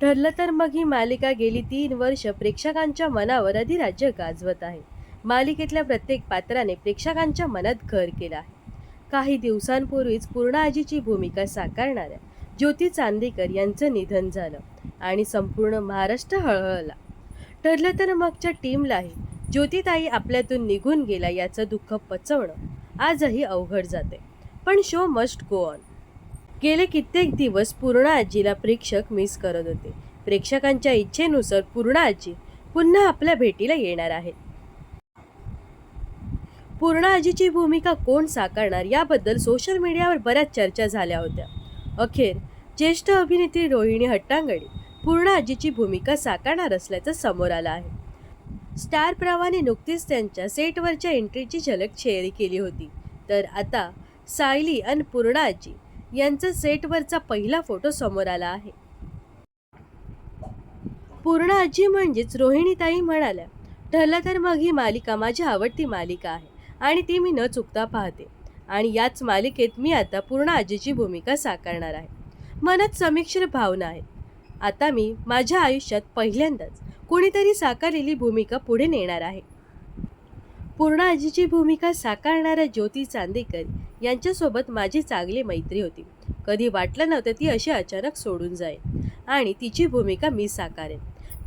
ठरलं तर मग ही मालिका गेली तीन वर्ष प्रेक्षकांच्या मनावर अधिराज्य गाजवत आहे. मालिकेतल्या प्रत्येक पात्राने प्रेक्षकांच्या मनात घर केलं आहे. काही दिवसांपूर्वीच पूर्णाजीची भूमिका साकारणाऱ्या ज्योती चांदेकर यांचं निधन झालं आणि संपूर्ण महाराष्ट्र हळहळला. ठरलं तर मगच्या टीमलाही ज्योतिताई आपल्यातून निघून गेला याचं दुःख पचवणं आजही अवघड जाते. पण शो मस्ट गो ऑन. गेले कित्येक दिवस पूर्णा आजीला प्रेक्षक मिस करत होते. प्रेक्षकांच्या इच्छेनुसार पूर्णा आजी पुन्हा आपल्या भेटीला येणार आहेत. पूर्णा आजीची भूमिका कोण साकारणार याबद्दल सोशल मीडियावर बऱ्याच चर्चा झाल्या होत्या. अखेर ज्येष्ठ अभिनेत्री रोहिणी हट्टांगडी पूर्णा आजीची भूमिका साकारणार असल्याचं समोर आलं आहे. स्टार प्रवाने नुकतीच त्यांच्या सेटवरच्या एंट्रीची झलक शेअर केली होती. तर आता सायली आणि पूर्णा आजी यांचा सेटवरचा पहिला फोटो समोर आला आहे. पूर्ण आजी म्हणजेच रोहिणीताई म्हणाल्या ठरलं तर मग ही मालिका माझी आवडती मालिका आहे आणि ती मी न चुकता पाहते. आणि याच मालिकेत मी आता पूर्ण आजीची भूमिका साकारणार आहे. मनात समीक्षर भावना आहेत. आता मी माझ्या आयुष्यात पहिल्यांदाच कुणीतरी साकारलेली भूमिका पुढे नेणार आहे. पूर्ण आजीची भूमिका साकारणाऱ्या ज्योती चांदेकर यांच्यासोबत माझी चांगली मैत्री होती. कधी वाटलं नव्हतं ती अशी अचानक सोडून जाईल आणि तिची भूमिका मी साकारेन.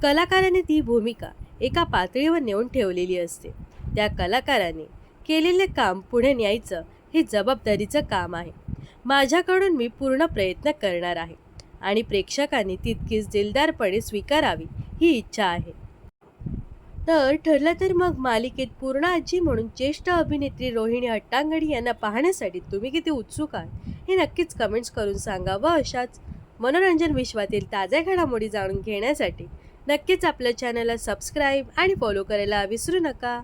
कलाकाराने ती भूमिका एका पातळीवर नेऊन ठेवलेली असते. त्या कलाकाराने केलेले काम पुढे न्यायचं हे जबाबदारीचं काम आहे. माझ्याकडून मी पूर्ण प्रयत्न करणार आहे आणि प्रेक्षकांनी तितकीच दिलदारपणे स्वीकारावी ही इच्छा आहे. तर ठरलं तर मग मालिकेत पूर्ण आजी म्हणून ज्येष्ठ अभिनेत्री रोहिणी हट्टांगडी यांना पाहण्यासाठी तुम्ही किती उत्सुक आहात? हे नक्कीच कमेंट्स करून सांगा व अशाच मनोरंजन विश्वातील ताज्या घडामोडी जाणून घेण्यासाठी. नक्कीच आपल्या चॅनलला सबस्क्राईब आणि फॉलो करायला विसरू नका.